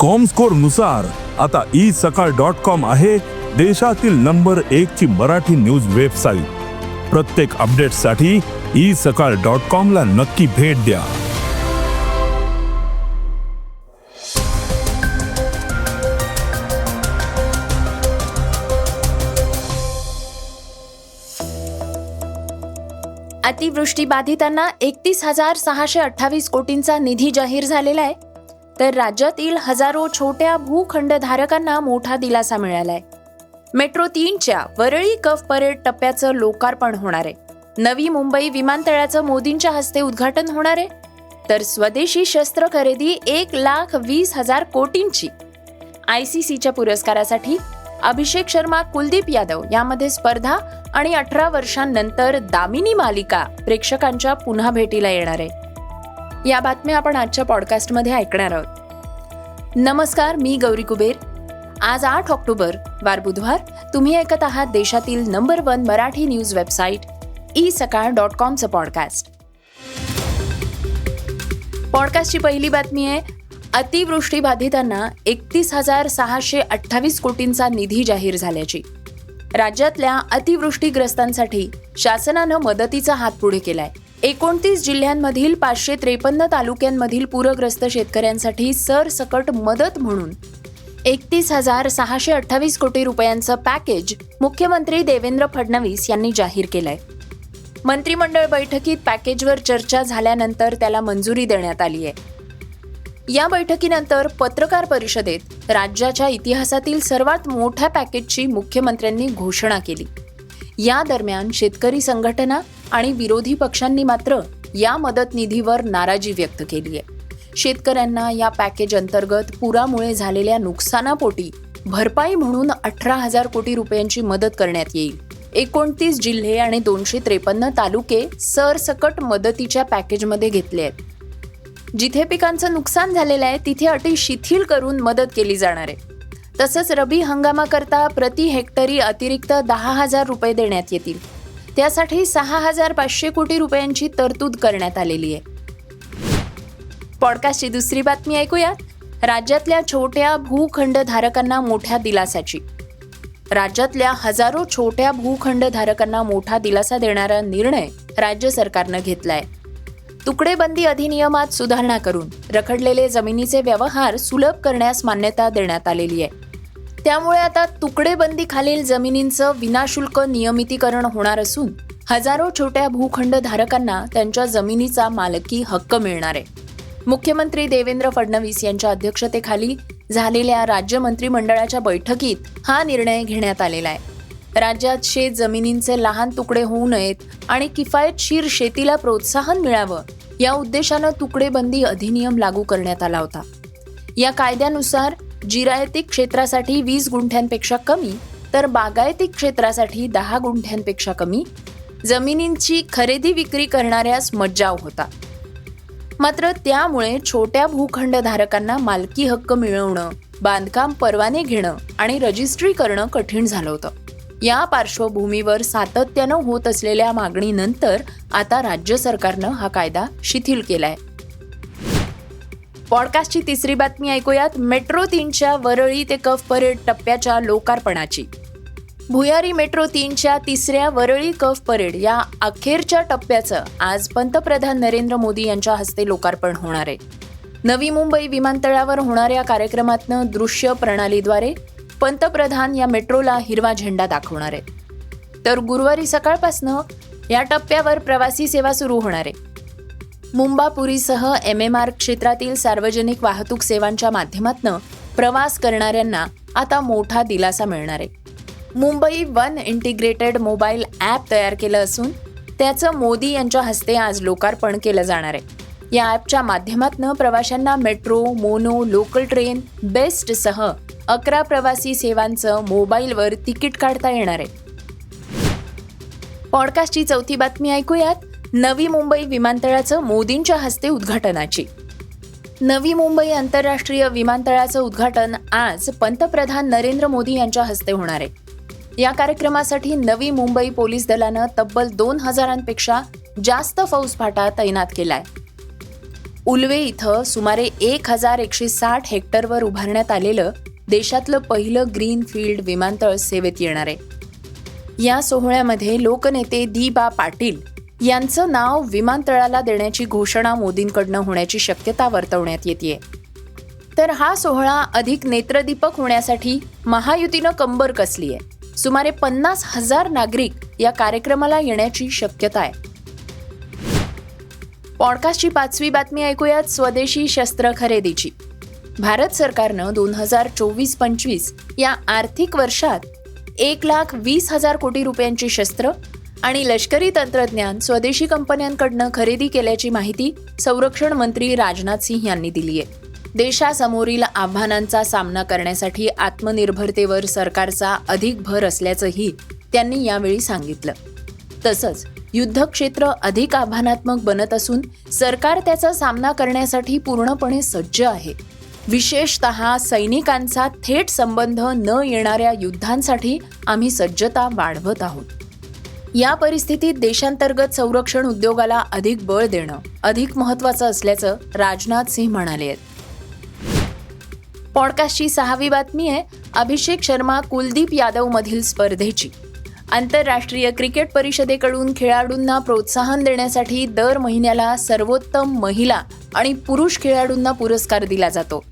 कॉमस्कोरनुसार आता E Sakal dot com आहे देशातील नंबर एक ची मराठी न्यूज वेबसाईट प्रत्येक अपडेटसाठी ई सकाळ डॉट कॉम ला नक्की भेट द्या. अतिवृष्टी बाधितांना एकतीस हजार सहाशे अठ्ठावीस कोटींचा निधी जाहीर झालेला आहे. तर राज्यातील हजारो छोट्या भूखंडधारकांना मोठा दिलासा मिळालाय. मेट्रो तीनच्या वरळी कफ परेड टप्प्याचं लोकार्पण होणार आहे. नवी मुंबई विमानतळाचं मोदींच्या हस्ते उद्घाटन होणार आहे. तर स्वदेशी शस्त्र खरेदी एक लाख वीस हजार कोटींची. आय सी सीच्या पुरस्कारासाठी अभिषेक शर्मा कुलदीप यादव यामध्ये स्पर्धा आणि अठरा वर्षांनंतर दामिनी मालिका प्रेक्षकांच्या पुन्हा भेटीला येणार आहे. या बातम्या आपण आजच्या पॉडकास्टमध्ये ऐकणार आहोत. नमस्कार मी गौरी कुबेर. आज आठ ऑक्टोबर वार बुधवार. तुम्ही ऐकत आहात देशातील number one Marathi news website e Sakal dot कॉमचं podcast पॉडकास्टची पहिली बातमी आहे अतिवृष्टी बाधितांना एकतीस हजार सहाशे अठ्ठावीस कोटींचा निधी जाहीर झाल्याची. राज्यातल्या अतिवृष्टीग्रस्तांसाठी शासनानं मदतीचा हात पुढे केलाय. एकोणतीस जिल्ह्यांमधील पाचशे त्रेपन्न तालुक्यांमधील पूरग्रस्त शेतकऱ्यांसाठी सरसकट मदत म्हणून एकतीस हजार सहाशे अठ्ठावीस कोटी रुपयांचं पॅकेज मुख्यमंत्री देवेंद्र फडणवीस यांनी जाहीर केलंय. मंत्रिमंडळ बैठकीत पॅकेजवर चर्चा झाल्यानंतर त्याला मंजुरी देण्यात आली आहे. या बैठकीनंतर पत्रकार परिषदेत राज्याच्या इतिहासातील सर्वात मोठ्या पॅकेजची मुख्यमंत्र्यांनी घोषणा केली. या दरम्यान शेतकरी संघटना आणि विरोधी पक्षांनी मात्र या मदत निधीवर नाराजी व्यक्त केली आहे. शेतकऱ्यांना या पॅकेज अंतर्गत पुरामुळे झालेल्या नुकसानापोटी भरपाई म्हणून अठरा हजार कोटी रुपयांची मदत करण्यात येईल. एकोणतीस जिल्हे आणि दोनशे त्रेपन्न तालुके सरसकट मदतीच्या पॅकेजमध्ये घेतले आहेत. जिथे पिकांचं नुकसान झालेलं आहे तिथे अटी शिथिल करून मदत केली जाणार आहे. तसंच रबी हंगामाकरता प्रति हेक्टरी अतिरिक्त दहा हजार रुपये देण्यात येतील. त्यासाठी सहा हजार पाचशे कोटी रुपयांची तरतूद करण्यात आलेली आहे. पॉडकास्टची दुसरी बातमी ऐकूयात. राज्यातल्या छोट्या भूखंडधारकांना मोठ्या दिलासाची. राज्यातल्या हजारो छोट्या भूखंडधारकांना मोठा दिलासा देणारा निर्णय राज्य सरकारनं घेतलाय. तुकडेबंदी अधिनियमात सुधारणा करून रखडलेले जमिनीचे व्यवहार सुलभ करण्यास मान्यता देण्यात आलेली आहे. त्यामुळे आता तुकडेबंदी खालील जमिनींचं विनाशुल्क नियमितीकरण होणार असून हजारो छोट्या भूखंडधारकांना त्यांच्या जमिनीचा मालकी हक्क मिळणार आहे. मुख्यमंत्री देवेंद्र फडणवीस यांच्या अध्यक्षतेखाली झालेल्या राज्य मंत्रिमंडळाच्या बैठकीत हा निर्णय घेण्यात आलेला आहे. राज्यात शेत जमिनींचे लहान तुकडे होऊ नयेत आणि किफायतशीर शेतीला प्रोत्साहन मिळावं या उद्देशानं तुकडेबंदी अधिनियम लागू करण्यात आला होता. या कायद्यानुसार जिरायती क्षेत्रासाठी वीस गुंठ्यांपेक्षा कमी तर बागायती क्षेत्रासाठी दहा गुंठ्यांपेक्षा कमी जमिनींची खरेदी विक्री करणाऱ्यास मज्जाव होता. मात्र त्यामुळे छोट्या भूखंडधारकांना मालकी हक्क मिळवणं बांधकाम परवाने घेणं आणि रजिस्ट्री करणं कठीण झालं होतं. या पार्श्वभूमीवर सातत्यानं होत असलेल्या मागणीनंतर आता राज्य सरकारनं हा कायदा शिथिल केलाय. पॉडकास्टची तिसरी बातमी ऐकूयात. मेट्रो तीनच्या वरळी ते कफ परेड टप्प्याच्या लोकार्पणाची. भुयारी मेट्रो तीनच्या तिसऱ्या वरळी कफ परेड या अखेरच्या टप्प्याचं आज पंतप्रधान नरेंद्र मोदी यांच्या हस्ते लोकार्पण होणार आहे. नवी मुंबई विमानतळावर होणाऱ्या कार्यक्रमातनं दृश्य प्रणालीद्वारे पंतप्रधान या मेट्रोला हिरवा झेंडा दाखवणार आहेत. तर गुरुवारी सकाळपासनं या टप्प्यावर प्रवासी सेवा सुरू होणार आहे. मुंबापुरीसह एम एम आर क्षेत्रातील सार्वजनिक वाहतूक सेवांच्या माध्यमातून प्रवास करणाऱ्यांना आता मोठा दिलासा मिळणार आहे. Mumbai one integrated mobile app तयार केलं असून त्याचं मोदी यांच्या हस्ते आज लोकार्पण केलं जाणार आहे. या ॲपच्या माध्यमातून प्रवाशांना मेट्रो मोनो लोकल ट्रेन बेस्टसह अकरा प्रवासी सेवांचं मोबाईलवर तिकीट काढता येणार आहे. पॉडकास्टची चौथी बातमी ऐकूयात. नवी मुंबई विमानतळाचं मोदींच्या हस्ते उद्घाटनाची. नवी मुंबई आंतरराष्ट्रीय विमानतळाचं उद्घाटन आज पंतप्रधान नरेंद्र मोदी यांच्या हस्ते होणार आहे. या कार्यक्रमासाठी नवी मुंबई पोलीस दलानं तब्बल दोन हजारांपेक्षा जास्त फौजफाटा तैनात केलाय. उल्वे इथं सुमारे एक हजार एकशे साठ हेक्टरवर उभारण्यात आलेलं देशातलं पहिलं ग्रीन फील्ड विमानतळ सेवेत येणार आहे. या सोहळ्यामध्ये लोकनेते दी बा पाटील यांचं नाव विमानतळाला देण्याची घोषणा मोदींकडनं होण्याची शक्यता वर्तवण्यात येते तर हा सोहळा अधिक नेत्रदीपक होण्यासाठी महायुतीनं कंबर कसली आहे सुमारे पन्नास हजार नागरिक या कार्यक्रमाला येण्याची शक्यता आहे. पॉडकास्टची पाचवी बातमी ऐकूयात स्वदेशी शस्त्र खरेदीची. भारत सरकारनं दोन हजार चोवीस पंचवीस या आर्थिक वर्षात एक लाख वीस हजार कोटी रुपयांची शस्त्र आणि लष्करी तंत्रज्ञान स्वदेशी कंपन्यांकडनं खरेदी केल्याची माहिती संरक्षण मंत्री राजनाथ सिंह यांनी दिली आहे देशासमोरील आव्हानांचा सामना करण्यासाठी आत्मनिर्भरतेवर सरकारचा अधिक भर असल्याचंही त्यांनी यावेळी सांगितलं. तसंच युद्धक्षेत्र अधिक आव्हानात्मक बनत असून सरकार त्याचा सामना करण्यासाठी पूर्णपणे सज्ज आहे. विशेषत सैनिकांचा थेट संबंध न येणाऱ्या युद्धांसाठी आम्ही सज्जता वाढवत आहोत. या परिस्थितीत देशांतर्गत संरक्षण उद्योगाला अधिक बळ देणं अधिक महत्वाचं असल्याचं राजनाथ सिंह म्हणाले आहेत. पॉडकास्टची सहावी बातमी आहे अभिषेक शर्मा कुलदीप यादव मधील स्पर्धेची. आंतरराष्ट्रीय क्रिकेट परिषदेकडून खेळाडूंना प्रोत्साहन देण्यासाठी दर महिन्याला सर्वोत्तम महिला आणि पुरुष खेळाडूंना पुरस्कार दिला जातो.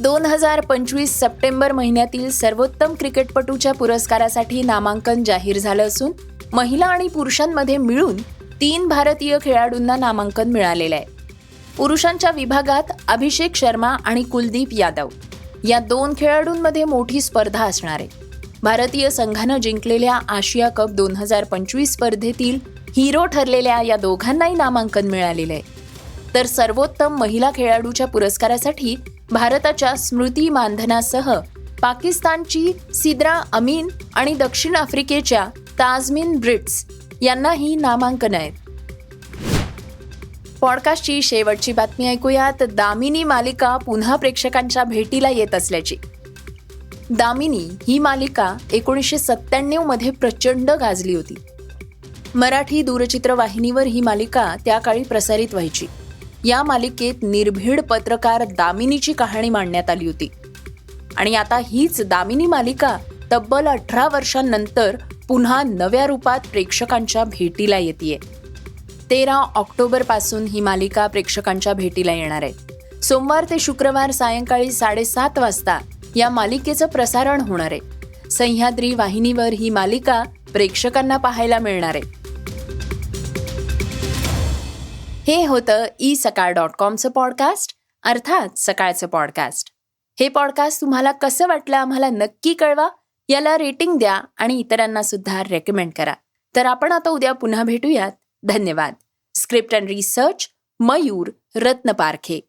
दोन हजार पंचवीस सप्टेंबर महिन्यातील सर्वोत्तम क्रिकेटपटूच्या पुरस्कारासाठी नामांकन जाहीर झालं असून महिला आणि पुरुषांमध्ये मिळून तीन भारतीय खेळाडूंना नामांकन मिळालेलं आहे. पुरुषांच्या विभागात अभिषेक शर्मा आणि कुलदीप यादव या दोन खेळाडूंमध्ये मोठी स्पर्धा असणार आहे. भारतीय संघानं जिंकलेल्या आशिया कप दोन हजार पंचवीस स्पर्धेतील हिरो ठरलेल्या या दोघांनाही नामांकन मिळालेलं आहे. तर सर्वोत्तम महिला खेळाडूच्या पुरस्कारासाठी भारताच्या स्मृती मानधनासह पाकिस्तानची सिद्रा अमीन आणि दक्षिण आफ्रिकेच्या ताजमिन ब्रिट्स यांनाही नामांकन आहेत. पॉडकास्टची शेवटची बातमी ऐकूयात. दामिनी मालिका पुन्हा प्रेक्षकांच्या भेटीला येत असल्याची. दामिनी ही मालिका एकोणीसशे सत्त्याण्णवमध्ये प्रचंड गाजली होती. मराठी दूरचित्रवाहिनीवर ही मालिका त्या काळी प्रसारित व्हायची. या मालिकेत निर्भीड पत्रकार दामिनीची कहाणी मांडण्यात आली होती. आणि आता हीच दामिनी मालिका तब्बल अठरा वर्षांनंतर पुन्हा नव्या रूपात प्रेक्षकांच्या भेटीला येते तेरा ऑक्टोबरपासून ही मालिका प्रेक्षकांच्या भेटीला येणार आहे. सोमवार ते शुक्रवार सायंकाळी साडेसात वाजता या मालिकेचं प्रसारण होणार आहे. सह्याद्री वाहिनीवर ही मालिका प्रेक्षकांना पाहायला मिळणार आहे. हे होतं ई सकाळ डॉट कॉमचं पॉडकास्ट अर्थात सकाळचं पॉडकास्ट. हे पॉडकास्ट तुम्हाला कसं वाटलं आम्हाला नक्की कळवा. याला रेटिंग द्या आणि इतरांना सुद्धा रेकमेंड करा. तर आपण आता उद्या पुन्हा भेटूयात. धन्यवाद. Script and research Mayur Ratnaparkhe